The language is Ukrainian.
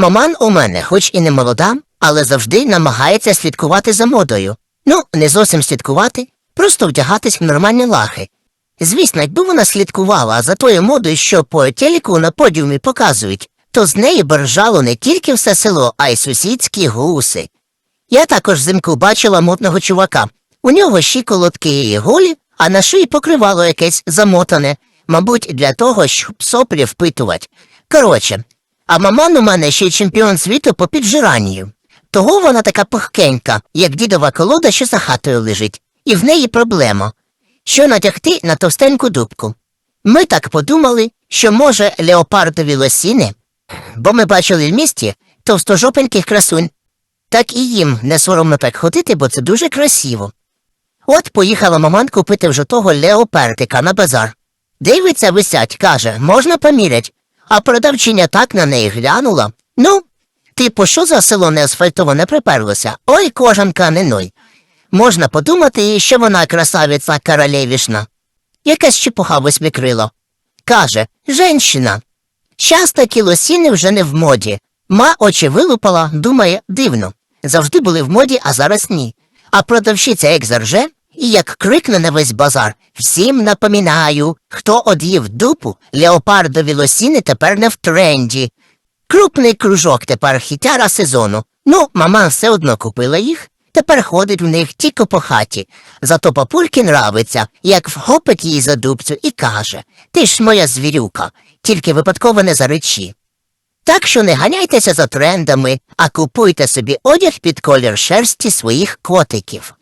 Маман у мене, хоч і не молода, але завжди намагається слідкувати за модою. Ну, не зовсім слідкувати, просто вдягатись в нормальні лахи. Звісно, якби вона слідкувала за тою модою, що по телеку на подіумі показують, то з неї б ржало не тільки все село, а й сусідські гуси. Я також взимку бачила модного чувака. У нього щиколотки голі, а на шиї покривало якесь замотане, мабуть, для того, щоб соплі впитувати. Коротше, а маман у мене ще чемпіон світу по піджиранню. Того вона така пухкенька, як дідова колода, що за хатою лежить, і в неї проблема. Що натягти на товстеньку дубку? Ми так подумали, що може леопардові лосіни, бо ми бачили в місті товстожопеньких красунь. Так і їм не соромно так ходити, бо це дуже красиво. От поїхала маман купити вже того леопардика на базар. Дивиться, висять, каже, можна помірять. А продавчиня так на неї глянула. Ну, типу, що за село не асфальтоване приперлося? Ой, кожанка не ной. Можна подумати, що вона красавиця королевішна. Якась чепуха восьмикрило. Каже, женщина. Щас такі лосіни вже не в моді. Ма очі вилупала, думає, дивно. Завжди були в моді, а зараз ні. А продавщиця як зарже, і як крикне на весь базар. Всім напоминаю, хто од'їв дупу, леопардові лосіни тепер не в тренді. Крупний кружок тепер хітяра сезону. Ну, мама все одно купила їх. Тепер ходить в них тільки по хаті. Зато папульки нравиться, як вхопить її за дубцю і каже Ти ж моя звірюка, тільки випадково не заречі. Так що не ганяйтеся за трендами, а купуйте собі одяг під колір шерсті своїх котиків.